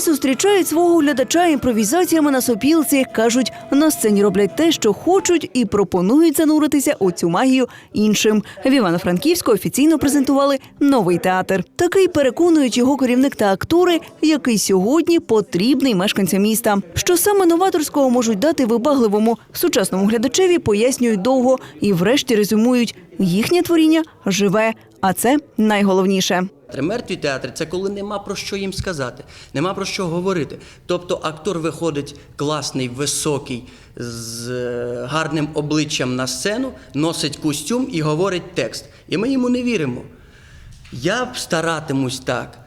зустрічають свого глядача імпровізаціями на сопілці. кажуть, на сцені роблять те, що хочуть, і пропонують зануритися у цю магію іншим. В Івано-Франківську офіційно презентували новий театр. Такий переконують його керівник та актори, який сьогодні потрібний мешканцям міста. Що саме новаторського можуть дати вибагливому сучасному глядачеві, пояснюють довго і, врешті, резюмують їхнє творіння живе, а це найголовніше. Мертві театри це коли нема про що їм сказати, нема про що говорити. Тобто актор виходить класний, високий, з е, гарним обличчям на сцену, носить костюм і говорить текст. І ми йому не віримо. Я б старатимусь так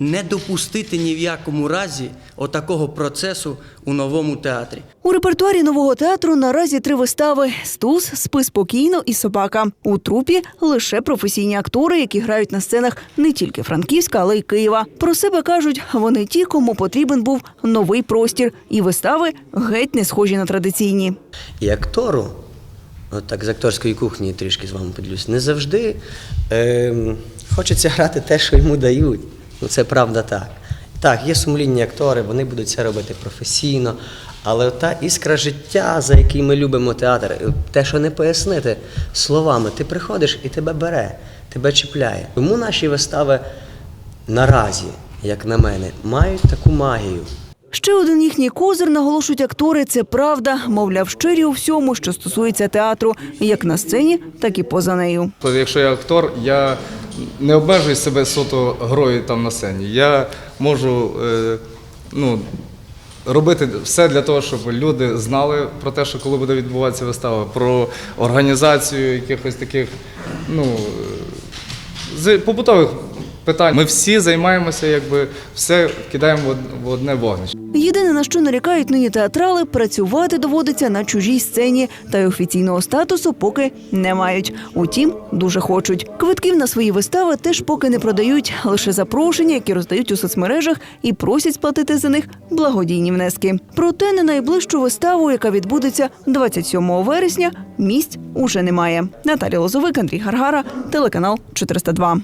не допустити ні в якому разі отакого процесу у новому театрі. У репертуарі нового театру наразі три вистави: Стус, спи спокійно і собака. У трупі лише професійні актори, які грають на сценах не тільки Франківська, але й Києва. Про себе кажуть, вони ті, кому потрібен був новий простір, і вистави геть не схожі на традиційні. І актору, от так з акторської кухні трішки з вами поділюсь, не завжди ем, хочеться грати те, що йому дають. Ну це правда так. Так, є сумлінні актори, вони будуть це робити професійно, але та іскра життя, за який ми любимо театр, те, що не пояснити словами, ти приходиш і тебе бере, тебе чіпляє. Тому наші вистави наразі, як на мене, мають таку магію. Ще один їхній козир, наголошують актори, це правда, мовляв, щирі у всьому, що стосується театру, як на сцені, так і поза нею. Тобто, якщо я актор, я не обмежую себе суто грою там на сцені. Я можу е, ну, робити все для того, щоб люди знали про те, що коли буде відбуватися вистава, про організацію якихось таких ну, е, побутових питань. Ми всі займаємося, якби все кидаємо в одне вогнище. Єдине, на що нарікають нині театрали, працювати доводиться на чужій сцені, та й офіційного статусу поки не мають. Утім, дуже хочуть. Квитків на свої вистави теж поки не продають, лише запрошення, які роздають у соцмережах, і просять сплатити за них благодійні внески. Проте на найближчу виставу, яка відбудеться 27 вересня, місць уже немає. Наталія Лозовик, Андрій Гаргара, телеканал 402.